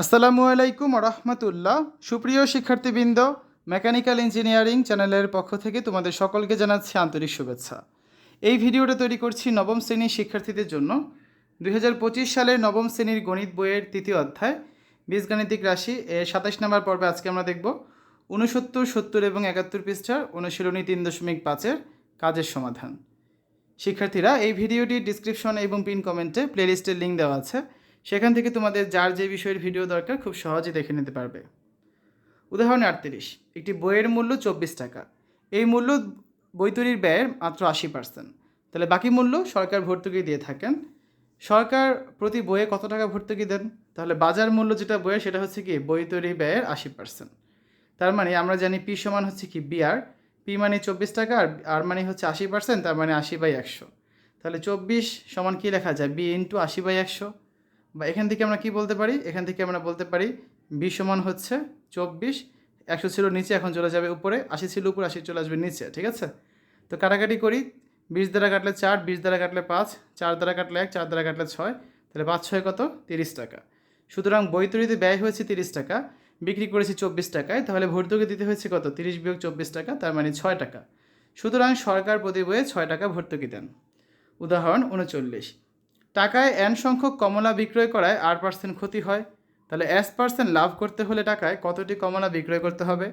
আসসালামু আলাইকুম রহমতুল্লাহ। সুপ্রিয় শিক্ষার্থীবৃন্দ, মেকানিক্যাল ইঞ্জিনিয়ারিং চ্যানেলের পক্ষ থেকে তোমাদের সকলকে জানাচ্ছি আন্তরিক শুভেচ্ছা। এই ভিডিওটা তৈরি করছি নবম শ্রেণির শিক্ষার্থীদের জন্য। দুই হাজার পঁচিশ সালের নবম শ্রেণির গণিত বইয়ের তৃতীয় অধ্যায়, বীজগাণিতিক রাশি এর সাতাশ নম্বর পর্বে আজকে আমরা দেখব উনসত্তর সত্তর এবং একাত্তর পৃষ্ঠার অনুশীলনী তিন দশমিক পাঁচের কাজের সমাধান। শিক্ষার্থীরা, এই ভিডিওটির ডিসক্রিপশন এবং পিন কমেন্টে প্লেলিস্টের লিঙ্ক দেওয়া আছে। সেখান থেকে তোমাদের যার যে বিষয়ের ভিডিও দরকার খুব সহজে দেখে নিতে পারবে। উদাহরণ আটত্রিশ, একটি বইয়ের মূল্য চব্বিশ টাকা। এই মূল্য বই তৈরির ব্যয়ের মাত্র আশি পার্সেন্ট তাহলে বাকি মূল্য সরকার ভর্তুকি দিয়ে থাকেন। সরকার প্রতি বইয়ে কত টাকা ভর্তুকি দেন? তাহলে বাজার মূল্য যেটা বইয়ের, সেটা হচ্ছে কি, বই তৈরি ব্যয়ের আশি পার্সেন্ট তার মানে আমরা জানি পি সমান হচ্ছে কি বিআর পি মানে চব্বিশ টাকা আর আর মানে হচ্ছে আশি পার্সেন্ট তার মানে আশি বাই একশো। তাহলে চব্বিশ সমান কী লেখা যায়? বি ইন্টু আশি বাই একশো। বা এখান থেকে আমরা কি বলতে পারি? এখান থেকে আমরা বলতে পারি বি সমান হচ্ছে চব্বিশ, একশো ছিল নিচে, এখন চলে যাবে উপরে, আশি ছিল উপরে, আশি চলে আসবে নিচে, ঠিক আছে? তো কাটাকাটি করি, বিশ দ্বারা কাটলে চার, বিশ দ্বারা কাটলে পাঁচ, চার দ্বারা কাটলে এক, চার দ্বারা কাটলে ছয়, তাহলে পাঁচ ছয় কত? তিরিশ টাকা। সুতরাং বই তৈরিতে ব্যয় হয়েছে তিরিশ টাকা, বিক্রি করেছি চব্বিশ টাকায়, তাহলে ভর্তুকি দিতে হয়েছে কত? তিরিশ বিয়োগ চব্বিশ টাকা, তার মানে ছয় টাকা। সুতরাং সরকার প্রতি বইয়ে ছয় টাকা ভর্তুকি দেন। উদাহরণ উনচল্লিশ। টাকায় এন সংখ্যক কমলা বিক্রয় করায় আর পার্সেন্ট ক্ষতি হয়। তাহলে এস পার্সেন্ট লাভ করতে হলে টাকায় কতটি কমলা বিক্রয় করতে হবে?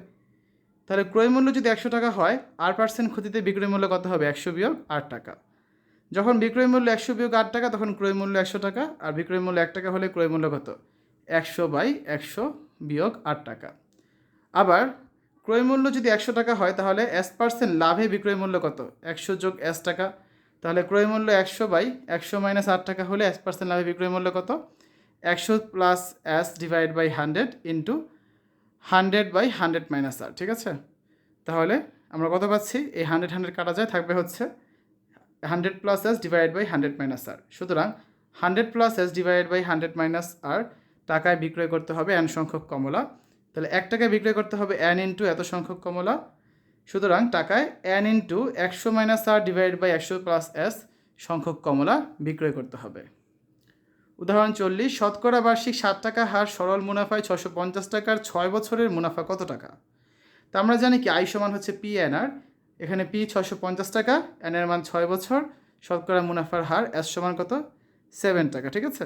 তাহলে ক্রয় মূল্য যদি একশো টাকা হয় আর পার্সেন্ট ক্ষতিতে বিক্রয় মূল্য কত হবে? একশো বিয়োগ আট টাকা। যখন বিক্রয় মূল্য একশো বিয়োগ আট টাকা, তখন ক্রয় মূল্য একশো টাকা, আর বিক্রয় মূল্য এক টাকা হলে ক্রয় মূল্য কত? একশো বাই একশো বিয়োগ আট টাকা। আবার ক্রয় মূল্য যদি একশো টাকা হয়, তাহলে এস পার্সেন্ট লাভে বিক্রয় মূল্য কত? একশো যোগ এস টাকা। তাহলে ক্রয় মূল্য একশো বাই একশো মাইনাস আট টাকা হলে এস পার্সেন্ট লাভে বিক্রয় মূল্য কত? একশো plus S divide by hundred into hundred by hundred minus R ঠিক আছে? তাহলে আমরা কত পাচ্ছি? এই হান্ড্রেড হান্ড্রেড কাটা যায়, থাকবে হচ্ছে hundred plus S divide by hundred minus R সুতরাং hundred plus S divide by hundred minus R টাকায় বিক্রয় করতে হবে এন সংখ্যক কমলা। তাহলে এক টাকায় বিক্রয় করতে হবে এন ইন্টু এত সংখ্যক কমলা। সুতরাং টাকায় এন ইন্টু একশো মাইনাস আর ডিভাইড বাই একশো প্লাস এস সংখ্যক কমলা বিক্রয় করতে হবে। উদাহরণ চল্লিশ, শতকরা বার্ষিক ষাট টাকা হার সরল মুনাফায় ছশো পঞ্চাশ টাকার ছয় বছরের মুনাফা কত টাকা? তা আমরা জানি কি আই সমান হচ্ছে পি এন আর এখানে পি ছশো পঞ্চাশ টাকা এন এর মান ছয় বছর, শতকরা মুনাফার হার এস সমান কত? সেভেন টাকা, ঠিক আছে?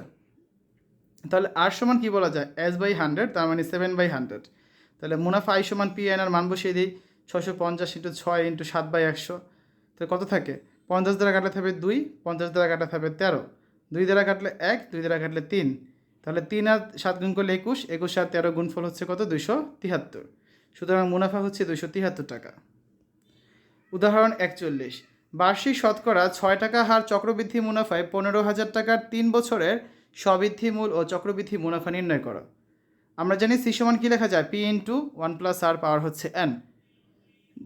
তাহলে আর সমান কি বলা যায়? এস বাই হান্ড্রেড তার মানে সেভেন বাই হান্ড্রেড তাহলে মুনাফা আই সমান পি এন আর মান বসিয়ে দিই। ছশো পঞ্চাশ ইন্টু ছয় ইন্টু সাত বাই একশো। তাহলে কত থাকে? পঞ্চাশ দ্বারা কাটলে থাকবে দুই, পঞ্চাশ দ্বারা কাটলে থাকবে তেরো। দুই দ্বারা কাটলে এক, দুই দ্বারা কাটলে তিন। তাহলে তিন আর সাত গুণ করলে একুশ একুশ আর তেরো গুণফল হচ্ছে কত? দুইশো তিহাত্তর। সুতরাং মুনাফা হচ্ছে দুইশো তিহাত্তর টাকা। উদাহরণ একচল্লিশ। বার্ষিক শতকরা ছয় টাকা হার চক্রবৃদ্ধি মুনাফায় পনেরো হাজার টাকার তিন বছরের স্ববৃদ্ধি মূল ও চক্রবৃদ্ধি মুনাফা নির্ণয় করো। আমরা জানি সি সমান কী লেখা যায়? P into one plus R power হচ্ছে এন।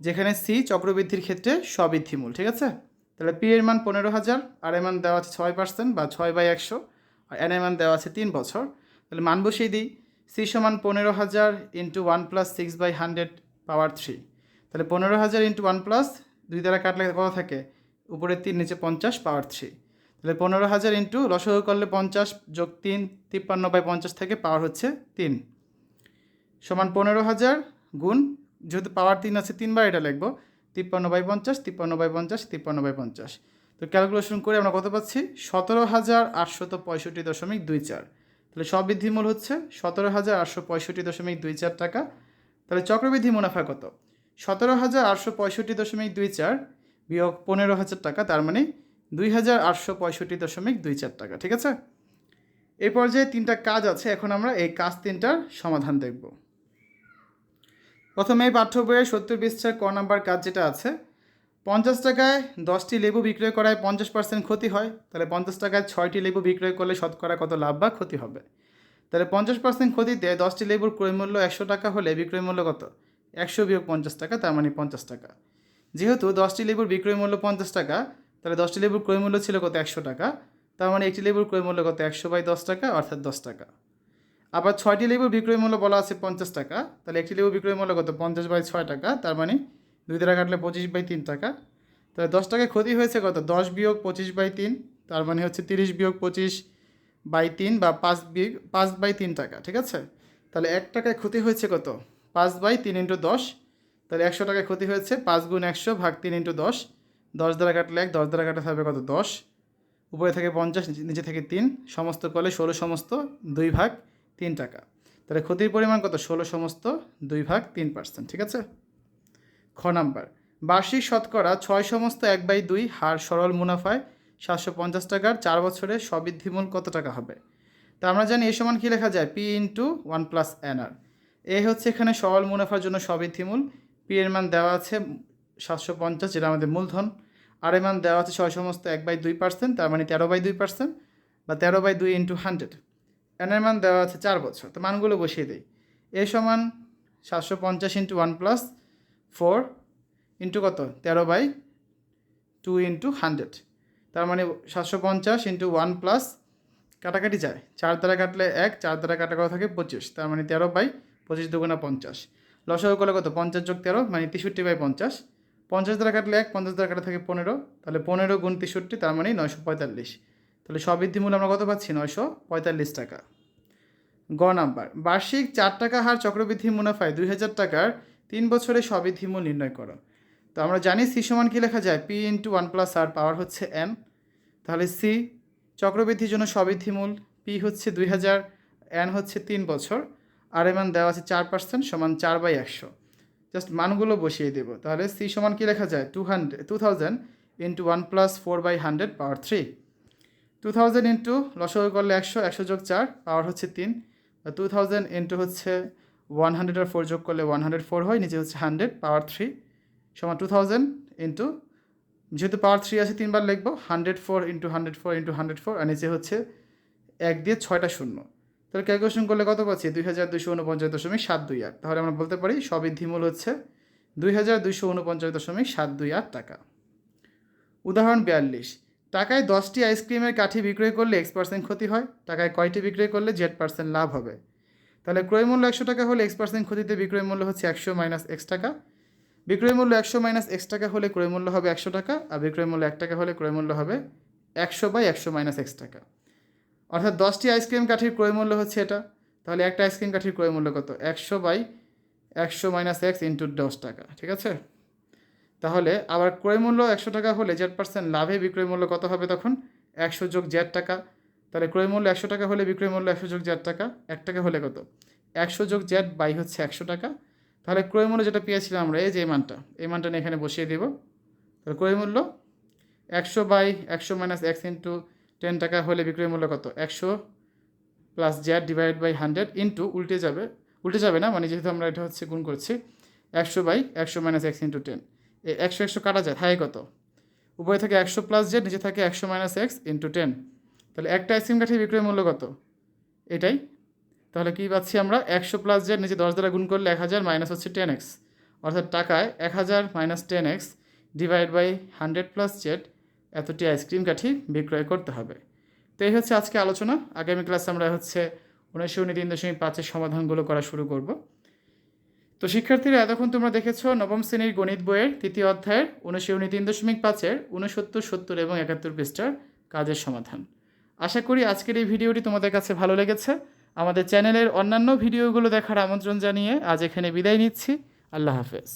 যেখানে সি চক্রবৃদ্ধির ক্ষেত্রে স্ববৃদ্ধি মূল ঠিক আছে? তাহলে পি এর মান পনেরো হাজার আর এর মান দেওয়া আছে ছয় পার্সেন্ট বা ছয় বাই একশো, আর এন এর মান দেওয়া আছে তিন বছর। তাহলে মান বসিয়ে দিই সি সমান পনেরো হাজার into one plus six by hundred power three তাহলে পনেরো হাজার ইন্টু ওয়ান প্লাস দুই দ্বারা কাটলে কত থাকে? উপরে তিন, নিচে পঞ্চাশ পাওয়ার থ্রি তাহলে পনেরো হাজার ইন্টু লসহ করলে পঞ্চাশ যোগ তিন, তিপ্পান্ন বাই পঞ্চাশ থেকে পাওয়ার হচ্ছে তিন। সমান পনেরো হাজার গুণ যেহেতু পাওয়ার তিন আছে, তিনবার এটা লিখব। তিপ্পান্ন বাই পঞ্চাশ, তিপ্পান্ন বাই পঞ্চাশ, তিপ্পান্ন বাই পঞ্চাশ। তো ক্যালকুলেশন করে আমরা কত পাচ্ছি? সতেরো হাজার আটশত পঁয়ষট্টি দশমিক দুই চার। তাহলে সবৃদ্ধি মূল হচ্ছে সতেরো হাজার আটশো পঁয়ষট্টি দশমিক দুই চার টাকা। তাহলে চক্রবৃদ্ধি মুনাফা কত? সতেরো হাজার আটশো পঁয়ষট্টি দশমিক দুই চার বিয়োগ পনেরো হাজার টাকা, তার মানে দুই হাজার আটশো পঁয়ষট্টি দশমিক দুই চার টাকা, ঠিক আছে? এই পর্যায়ে তিনটা কাজ আছে, এখন আমরা এই কাজ তিনটার সমাধান দেখব। প্রথমে পাঠ্য বইয়ের সত্তর পৃষ্ঠার ক নাম্বার কাজ যেটা আছে, পঞ্চাশ টাকায় দশটি লেবু বিক্রয় করায় পঞ্চাশ পার্সেন্ট ক্ষতি হয়, তাহলে পঞ্চাশ টাকায় ছয়টি লেবু বিক্রয় করলে শতকরা কত লাভ বা ক্ষতি হবে? তাহলে পঞ্চাশ পার্সেন্ট ক্ষতিতে দশটি লেবুর ক্রয় মূল্য একশো টাকা হলে বিক্রয় মূল্য কত? একশো বিয়োগ পঞ্চাশ টাকা, তার মানে পঞ্চাশ টাকা। যেহেতু দশটি লেবুর বিক্রয় মূল্য পঞ্চাশ টাকা, তাহলে দশটি লেবুর ক্রয় মূল্য ছিল কত? একশো টাকা, তার মানে একটি লেবুর ক্রয় মূল্য কত? একশো বাই দশ টাকা, অর্থাৎ দশ টাকা। আবার ছয়টি লেবুর বিক্রয় মূল্য বলা আছে পঞ্চাশ টাকা। তাহলে একটি লেবু বিক্রয় মূল্য কত? পঞ্চাশ বাই ছয় টাকা, তার মানে দুই দ্বারা কাটলে পঁচিশ বাই তিন টাকা। তাহলে দশ টাকায় ক্ষতি হয়েছে কত? দশ বিয়োগ পঁচিশ বাই তিন, তার মানে হচ্ছে তিরিশ বিয়োগ পঁচিশ বাই তিন বা পাঁচ বি পাঁচ বাই তিন টাকা, ঠিক আছে? তাহলে এক টাকায় ক্ষতি হয়েছে কত? পাঁচ বাই তিন ইন্টু দশ, তাহলে একশো টাকায় ক্ষতি হয়েছে, পাঁচ গুণ একশো ভাগ তিন ইন্টু দশ। দশ দ্বারা কাটলে এক, দশ দ্বারা কাটলে হবে কত? দশ। উপরে থেকে পঞ্চাশ, নিচে- থেকে তিন, সমস্ত করলে ষোলো সমস্ত দুই ভাগ তিন টাকা। তাহলে ক্ষতির পরিমাণ কত? ষোলো সমস্ত দুই ভাগ তিন পার্সেন্ট ঠিক আছে? খ নাম্বার, বার্ষিক শতকরা ছয় সমস্ত এক বাই দুই হার সরল মুনাফায় সাতশো পঞ্চাশ টাকার চার বছরে সবৃদ্ধিমূল কত টাকা হবে? তা আমরা জানি এই সমান কী লেখা যায়? P into one plus N R. A হচ্ছে এখানে সরল মুনাফার জন্য সবৃদ্ধিমূল পি এর মান দেওয়া আছে সাতশো পঞ্চাশ, যেটা আমাদের মূলধন। আর এর মান দেওয়া আছে ছয় সমস্ত এক বাই দুই পার্সেন্ট তার মানে তেরো বাই দুই পার্সেন্ট বা তেরো বাই দুই ইন্টু হান্ড্রেড। এন এর মান দেওয়া আছে চার বছর, তো মানগুলো বসিয়ে দিই। এ সমান সাতশো পঞ্চাশ into one plus four into কত? তেরো বাই টু ইন্টু হান্ড্রেড তার মানে সাতশো পঞ্চাশ ইন্টু ওয়ান প্লাস কাটাকাটি যায়। চার দ্বারা কাটলে এক, চার দ্বারা কাটা কত থাকে পঁচিশ, তার মানে তেরো বাই পঁচিশ দুগুণা পঞ্চাশ। লসাগু করলে কত? পঞ্চাশ যোগ তেরো মানে তেষট্টি বাই পঞ্চাশ। পঞ্চাশ দ্বারা কাটলে এক, পঞ্চাশ দ্বারা কাটা থাকে পনেরো, তাহলে পনেরো গুণ তেষট্টি, তার মানে নয়শো পঁয়তাল্লিশ। তাহলে সবৃদ্ধিমূল আমরা কত পাচ্ছি? নয়শো পঁয়তাল্লিশ টাকা। গ নাম্বার, বার্ষিক চার টাকা হার চক্রবৃদ্ধি মুনাফায় দুই হাজার টাকার তিন বছরে সবৃদ্ধিমূল নির্ণয় করো। তো আমরা জানি সি সমান কী লেখা যায়? P into one plus R power হচ্ছে এন। তাহলে সি চক্রবৃদ্ধির জন্য সবৃদ্ধিমূল পি হচ্ছে দুই হাজার, এন হচ্ছে তিন বছর। আর এর মান দেওয়া আছে চার পার্সেন্ট সমান চার বাই একশো। জাস্ট মানগুলো বসিয়ে দেবো। তাহলে সি সমান কী লেখা যায়? Two hundred, two thousand into one plus four by hundred power three. Two thousand into লসগু করলে একশো একশো যোগ চার পাওয়ার হচ্ছে তিন। টু থাউজেন্ড ইন্টু হচ্ছে ওয়ান হান্ড্রেড আর ফোর যোগ করলে ওয়ান হান্ড্রেড ফোর হয়, নিচে হচ্ছে হান্ড্রেড পাওয়ার থ্রি সমান টু থাউজেন্ড ইন্টু যেহেতু পাওয়ার থ্রি আছে, তিনবার লিখব hundred four into hundred four into hundred four আর নিচে হচ্ছে এক দিয়ে ছয়টা শূন্য। তাহলে ক্যালকুলেশন করলে কত পাচ্ছি? দুই হাজার দুশো উনপঞ্চাশ দশমিক সাত দুই আট। তাহলে আমরা বলতে পারি সবৃদ্ধিমূল হচ্ছে দুই হাজার দুশো উনপঞ্চাশ দশমিক সাত দুই আট টাকা। উদাহরণ বিয়াল্লিশ। টাকায় দশটি আইসক্রিমের কাঠি বিক্রয় করলে এক্স পার্সেন্ট ক্ষতি হয়, টাকায় কয়টি বিক্রয় করলে জেড পার্সেন্ট লাভ হবে। তাহলে ক্রয় মূল্য একশো টাকা হলে এক্স পার্সেন্ট ক্ষতিতে বিক্রয় মূল্য হচ্ছে একশো মাইনাস এক্স টাকা। বিক্রয় মূল্য একশো মাইনাস এক্স টাকা হলে ক্রয় মূল্য হবে একশো টাকা, আর বিক্রয় মূল্য এক টাকা হলে ক্রয় মূল্য হবে একশো বাই একশো মাইনাস এক্স টাকা। অর্থাৎ দশটি আইসক্রিম কাঠির ক্রয় মূল্য হচ্ছে এটা। তাহলে একটা আইসক্রিম কাঠির ক্রয় মূল্য কত? একশো বাই একশো মাইনাস এক্স ইন্টু দশ টাকা, ঠিক আছে? তাহলে আবার ক্রয় মূল্য একশো টাকা হলে জেড পার্সেন্ট লাভে বিক্রয় মূল্য কত হবে তখন? একশো যোগ জেড টাকা। তাহলে ক্রয় মূল্য একশো টাকা হলে বিক্রয় মূল্য একশো যোগ জেড টাকা, এক টাকা হলে কত? একশো যোগ জেড বাই হচ্ছে একশো টাকা। তাহলে ক্রয় মূল্য যেটা পেয়েছিলাম আমরা, এই যে এই মানটা এই মানটা নিয়ে এখানে বসিয়ে দেব। তাহলে ক্রয় মূল্য একশো বাই একশো মাইনাস এক্স ইন্টু টেন টাকা হলে বিক্রয় মূল্য কত? একশো plus Z divide by hundred into উল্টে যাবে। উল্টে যাবে না মানে যেহেতু আমরা এটা হচ্ছে গুণ করছি, একশো বাই একশো মাইনাস এক্স ইন্টু টেন একশো একশো কাটা যায় থাকে কত? উপরে থাকে একশো প্লাস জেড নিচে থাকে একশো মাইনাস এক্স ইন্টু টেন তাহলে একটা আইসক্রিম কাঠির বিক্রয় মূল্য কত? এটাই। তাহলে কী পাচ্ছি আমরা? একশো প্লাস জেড নিচে দশ দ্বারা গুণ করলে এক হাজার মাইনাস হচ্ছে টেন এক্স অর্থাৎ টাকায় এক হাজার minus ten X divide by hundred plus Z এতটি আইসক্রিম কাঠি বিক্রয় করতে হবে। তো এই হচ্ছে আজকে আলোচনা। আগামী ক্লাসে আমরা হচ্ছে উনিশশো উনি তিন দশমিক পাঁচের সমাধানগুলো করা শুরু করব। তো শিক্ষার্থীরা, এতক্ষণ তোমরা দেখেছ নবম শ্রেণির গণিত বইয়ের তৃতীয় অধ্যায়ের উনিশশো উনি তিন দশমিক পাঁচের উনসত্তর, সত্তর এবং একাত্তর পৃষ্ঠার কাজের সমাধান। আশা করি আজকের এই ভিডিওটি তোমাদের কাছে ভালো লেগেছে। আমাদের চ্যানেলের অন্যান্য ভিডিওগুলো দেখার আমন্ত্রণ জানিয়ে আজ এখানে বিদায় নিচ্ছি। আল্লাহ হাফেজ।